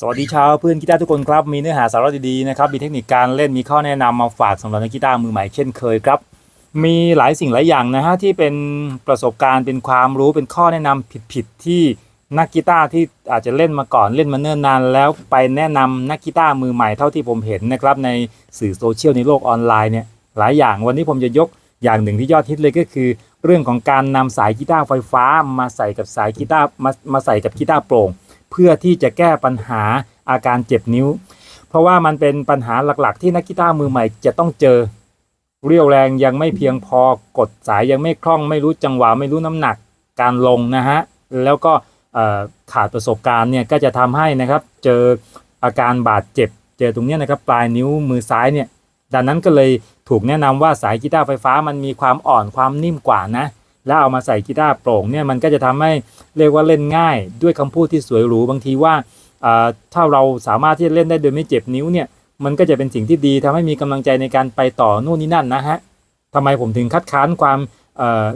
สวัสดีชาวเพื่อนกีตาร์ทุกคนครับ มีเนื้อหาสาระดีๆนะครับ มีเทคนิคการเล่นมีข้อแนะนำมาฝากสำหรับนักกีตาร์มือใหม่เช่นเคยครับ มีหลายสิ่งหลายอย่างนะฮะที่เป็นประสบการณ์เป็นความรู้เป็นข้อแนะนำผิดๆที่นักกีตาร์ที่อาจจะเล่นมาก่อนเล่นมาเนิ่นนาน แล้วไปแนะนำนักกีตาร์มือใหม่เท่าที่ผมเห็นนะครับในสื่อโซเชียลในโลกออนไลน์เนี่ยหลายอย่างวันนี้ผมจะยกอย่างหนึ่งที่ยอดฮิตเลยก็คือ เรื่องของการนำสายกีตาร์ไฟฟ้ามาใส่กับสายกีตาร์มามาใส่กับกีตาร์โปร่ง พื่อที่จะแก้ปัญหาอาการเจ็บนิ้ว เพราะว่ามันเป็นปัญหาหลักๆ ที่นักกีตาร์มือใหม่จะต้องเจอ เรียวแรงยังไม่เพียงพอกดสายยังไม่คล่องไม่รู้จังหวะไม่รู้น้ำหนักการลงนะฮะแล้วก็ขาดประสบการณ์เนี่ยก็จะทำให้นะครับเจออาการบาดเจ็บ เจอตรงนี้นะครับปลายนิ้วมือซ้ายเนี่ยดังนั้นก็เลยถูกแนะนำว่าสายกีตาร์ไฟฟ้ามันมีความอ่อนความนิ่มกว่านะ แล้วเอามาใส่กีตาร์โปร่งเนี่ยมันก็จะทำให้เรียกว่าเล่นง่าย ด้วยคำพูดที่สวยหรูบางทีว่าถ้าเราสามารถที่จะเล่นได้โดยไม่เจ็บนิ้วเนี่ยมันก็จะเป็นสิ่งที่ดีทำให้มีกำลังใจในการไปต่อนู่นนี่นั่นนะฮะทำไมผมถึงคัดค้านความเอ่อ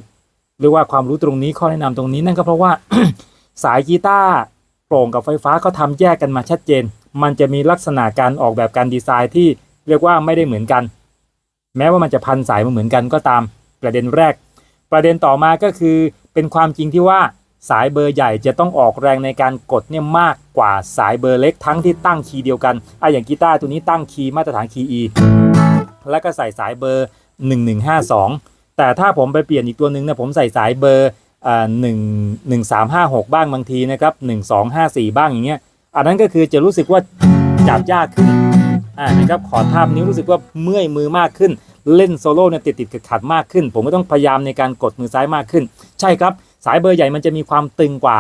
เรียกว่าความรู้ตรงนี้ข้อแนะนำตรงนี้นั่นก็เพราะว่าสายกีตาร์โปร่งกับไฟฟ้าเขาทำแยกกันมาชัดเจน มันจะมีลักษณะการออกแบบการดีไซน์ที่เรียกว่าไม่ได้เหมือนกัน แม้ว่ามันจะพันสายมาเหมือนกันก็ตามประเด็นแรก ประเด็นต่อมาก็คือเป็นความจริงที่ว่าสายเบอร์ใหญ่จะต้องออกแรงในการกดเนี่ยมากกว่าสายเบอร์เล็กทั้งที่ตั้งคีย์เดียวกันอะอย่างกีตาร์ตัวนี้ตั้งคีย์มาตรฐานคีย์ E แล้วก็ใส่สายเบอร์ 1152 แต่ถ้าผมไปเปลี่ยนอีกตัวหนึ่งเนี่ยผมใส่สายเบอร์อ่าหนึ่งหนึ่งสามห้าหกบ้างบางทีนะครับหนึ่งสองห้าสี่บ้างอย่างเงี้ย อันนั้นก็คือจะรู้สึกว่าจับยากขึ้นอ่านะครับขอทาบนิ้วรู้สึกว่าเมื่อยมือมากขึ้น เล่นโซโล่เนี่ยติดติดขัดขัดมากขึ้น ผมก็ต้องพยายามในการกดมือซ้ายมากขึ้น ใช่ครับ สายเบอร์ใหญ่มันจะมีความตึงกว่า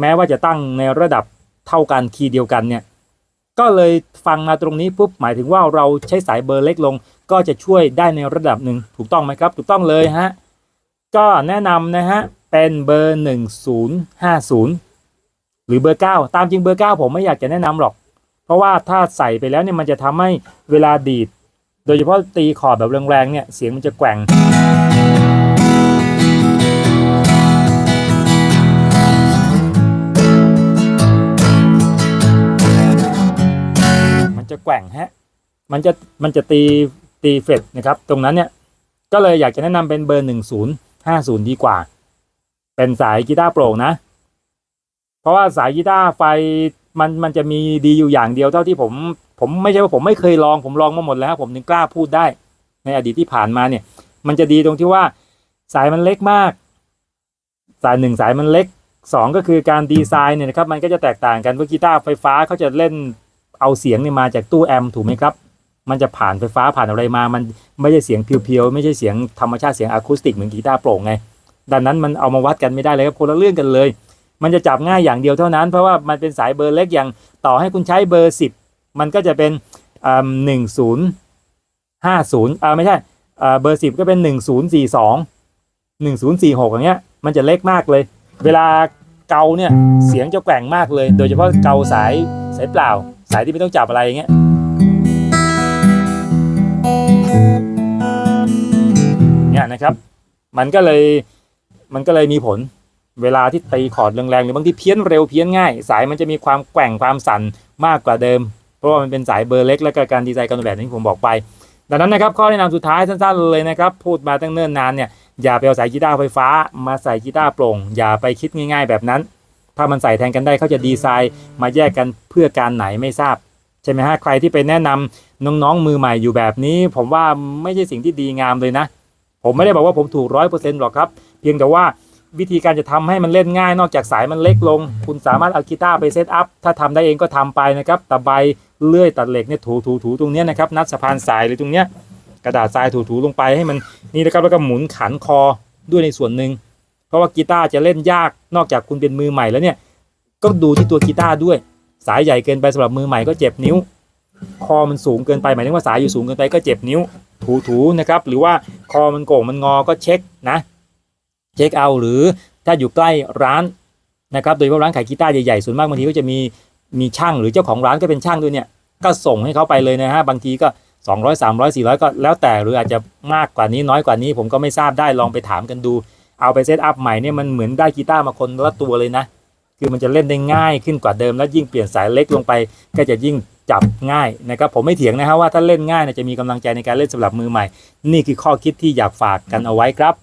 แม้ว่าจะตั้งในระดับเท่ากันคีย์เดียวกันเนี่ยก็เลยฟังมาตรงนี้ปุ๊บหมายถึงว่าเราใช้สายเบอร์เล็กลง ก็จะช่วยได้ในระดับหนึ่งถูกต้องไหมครับ ถูกต้องเลยฮะก็แนะนำนะฮะเป็นเบอร์ 1050 หรือเบอร์ 9 ตามจริงเบอร์ 9 ผมไม่อยากจะแนะนำหรอก เพราะว่าถ้าใส่ไปแล้วเนี่ยมันจะทำให้เวลาดีด โดยเฉพาะตีคอร์ดแบบแรงๆเนี่ยเสียงมันจะแกว่ง มันจะแกว่งฮะ มันจะมันจะตีตีเฟดนะครับ ตรงนั้นเนี่ย ก็เลยอยากจะแนะนำเป็นเบอร์หนึ่งศูนย์ห้าศูนย์ดีกว่า เป็นสายกีตาร์โปร่งนะ เพราะว่าสายกีตาร์ไฟมันมันจะมีดีอยู่อย่างเดียวเท่าที่ผม ผมไม่ใช่ว่าผมไม่เคยลอง ผมลองมาหมดแล้ว ผมถึงกล้าพูดได้ ในอดีตที่ผ่านมาเนี่ย มันจะดีตรงที่ว่าสายมันเล็กมาก สายหนึ่งสายมันเล็กสองก็คือการดีไซน์เนี่ยนะครับมันก็จะแตกต่างกันเพราะกีตาร์ไฟฟ้าเขาจะเล่นเอาเสียงเนี่ยมาจากตู้แอมป์ถูกไหมครับมันจะผ่านไฟฟ้าผ่านอะไรมา มันไม่ใช่เสียงเพียวๆ ไม่ใช่เสียงธรรมชาติเสียงอะคูสติกเหมือนกีตาร์โปร่งไง ดังนั้นมันเอามาวัดกันไม่ได้เลยครับคนละเรื่องกันเลย มันจะจับง่ายอย่างเดียวเท่านั้น เพราะว่ามันเป็นสายเบอร์เล็กอย่างต่อให้คุณใช้เบอร์สิ มันก็จะเป็นหนึ่งศูนย์ห้าศูนย์อ่าไม่ใช่เบอร์สิบก็เป็นหนึ่งศูนย์สี่สองหนึ่งศูนย์สี่หกอย่างเงี้ย มันจะเล็กมากเลย เวลาเกาเนี่ยเสียงจะแกว่งมากเลย โดยเฉพาะเกาสายสายเปล่า สายที่ไม่ต้องจับอะไรอย่างเงี้ยเนี่ยนะครับ มันก็เลยมันก็เลยมีผลเวลาที่ตีคอร์ดแรงๆหรือบางทีเพี้ยนเร็วเพี้ยนง่าย สายมันจะมีความแกว่งความสั่นมากกว่าเดิม เพราะว่ามันเป็นสายเบอร์เล็ก และกการดีไซน์การออกแบบที่ผมบอกไป ดังนั้นนะครับข้อแนะนำสุดท้ายสั้นๆเลยนะครับพูดมาตั้งเนิ่นนานเนี่ยอย่าไปเอาสายกีตาร์ไฟฟ้า มาใส่กีตาร์โปร่ง อย่าไปคิดง่าย ๆ แบบนั้น ถ้ามันใส่แทนกันได้เขาจะดีไซน์มาแยกกันเพื่อการไหนไม่ทราบใช่ไหมฮะใครที่ไปแนะนำน้องๆมือใหม่อยู่แบบนี้ ผมว่าไม่ใช่สิ่งที่ดีงามเลยนะ ผมไม่ได้บอกว่าผมถูกร้อยเปอร์เซ็นต์หรอกครับ เพียงแต่ว่า วิธีการจะทำให้มันเล่นง่ายนอกจากสายมันเล็กลง คุณสามารถเอากีตาร์ไปเซตอัพ ถ้าทำได้เองก็ทำไปนะครับตะไบเลื่อยตัดเหล็กเนี่ยถูถูถูตรงเนี้ยนะครับนัดสะพานสายหรือตรงเนี้ยกระดาษทรายถูถูลงไปให้มันนี่นะครับแล้วก็หมุนขันคอด้วยในส่วนหนึ่งเพราะว่ากีตาร์จะเล่นยากนอกจากคุณเป็นมือใหม่แล้วเนี่ยก็ดูที่ตัวกีตาร์ด้วย สายใหญ่เกินไปสำหรับมือใหม่ก็เจ็บนิ้ว คอมันสูงเกินไปหมายถึงว่าสายอยู่สูงเกินไปก็เจ็บนิ้ว ถูถูนะครับหรือว่าคอมันโก่งมันงอก็เช็คนะ เช็คเอาหรือถ้าอยู่ใกล้ร้านนะครับโดยเฉพาะร้านขายกีตาร์ใหญ่ๆส่วนมากบางทีก็จะมีมีช่างหรือเจ้าของร้านก็เป็นช่างด้วยเนี่ยก็ส่งให้เขาไปเลยนะฮะบางทีก็ 200 300 400 ก็แล้วแต่หรืออาจจะมากกว่านี้น้อยกว่านี้ ผมก็ไม่ทราบได้ลองไปถามกันดู เอาไปเซตอัพใหม่เนี่ยมันเหมือนได้กีตาร์มาคนละตัวเลยนะ คือมันจะเล่นได้ง่ายขึ้นกว่าเดิม แล้วยิ่งเปลี่ยนสายเล็กลงไปก็จะยิ่งจับง่ายนะครับผมไม่เถียงนะฮะว่าถ้าเล่นง่ายนี่ยจะมีกำลังใจในการเล่นสำหรับมือใหม่ นี่คือข้อคิดที่อยากฝากกันเอาไว้ครับ